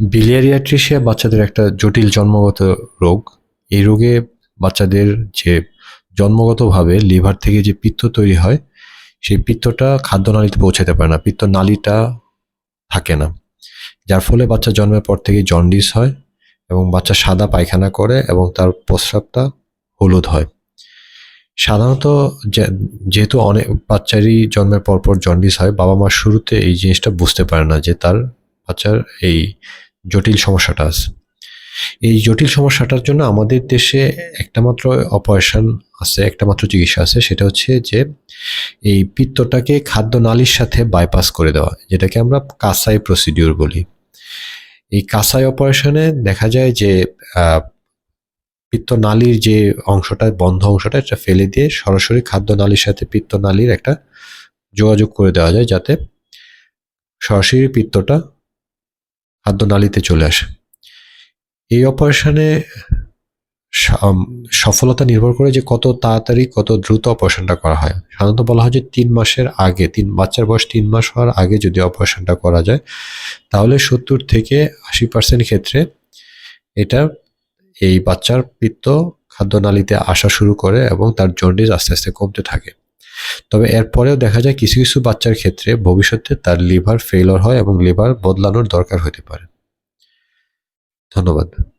বিলিয়ারিয়াট্রিসিয়া বাচ্চাদের একটা জটিল জন্মগত রোগ। এই রোগে বাচ্চাদের যে জন্মগতভাবে লিভার থেকে যে পিত্ত তৈরি হয়, সেই পিত্তটা খাদ্যনালীতে পৌঁছাতে পারে না, পিত্ত নালীটা থাকে না। যার ফলে বাচ্চা জন্মের পর থেকে জন্ডিস হয় এবং বাচ্চা সাদা পায়খানা করে এবং তার প্রস্রাবটা হলুদ হয়। সাধারণত যেহেতু অনেক বাচ্চারই জন্মের পর পর জন্ডিস হয় বাবা মা শুরুতে এই জিনিসটা বুঝতে পারে না যে তার বাচ্চার এই জটিল সমস্যাটা আছে। এই জটিল সমস্যাটার জন্য আমাদের দেশে একটা মাত্র অপারেশন আছে একটা মাত্র চিকিৎসা আছে সেটা হচ্ছে যে এই পিত্তটাকে খাদ্য নালীর সাথে বাইপাস করে দেওয়া যেটাকে আমরা কাসাই প্রসিডিউর বলি। এই কাসাই অপারেশনে দেখা যায় যে আহ, পিত্ত নালীর যে অংশটা বন্ধ অংশটা এটা ফেলে দিয়ে সরাসরি খাদ্য নালীর সাথে পিত্ত নালীর একটা যোগাযোগ করে দেওয়া যায় যাতে সরাসরি পিত্তটা খাদ্য নালীতে চলে আসে। এই অপারেশনে সফলতা নির্ভর করে যে কত তাড়াতাড়ি কত দ্রুত অপারেশনটা করা হয়। সাধারণত বলা হয় যে তিন মাসের আগে, তিন, বাচ্চার বয়স তিন মাস হওয়ার আগে যদি অপারেশনটা করা যায়, তাহলে সত্তর থেকে আশি পার্সেন্ট ক্ষেত্রে এটা এই বাচ্চার পিত্ত খাদ্যনালীতে আসা শুরু করে এবং তার জন্ডিস আস্তে আস্তে কমতে থাকে। তবে এরপরেও দেখা যায় কিছু কিছু বাচ্চার ক্ষেত্রে ভবিষ্যতে তার লিভার ফেলর হয় এবং লিভার বদলানোর দরকার হতে পারে। ধন্যবাদ।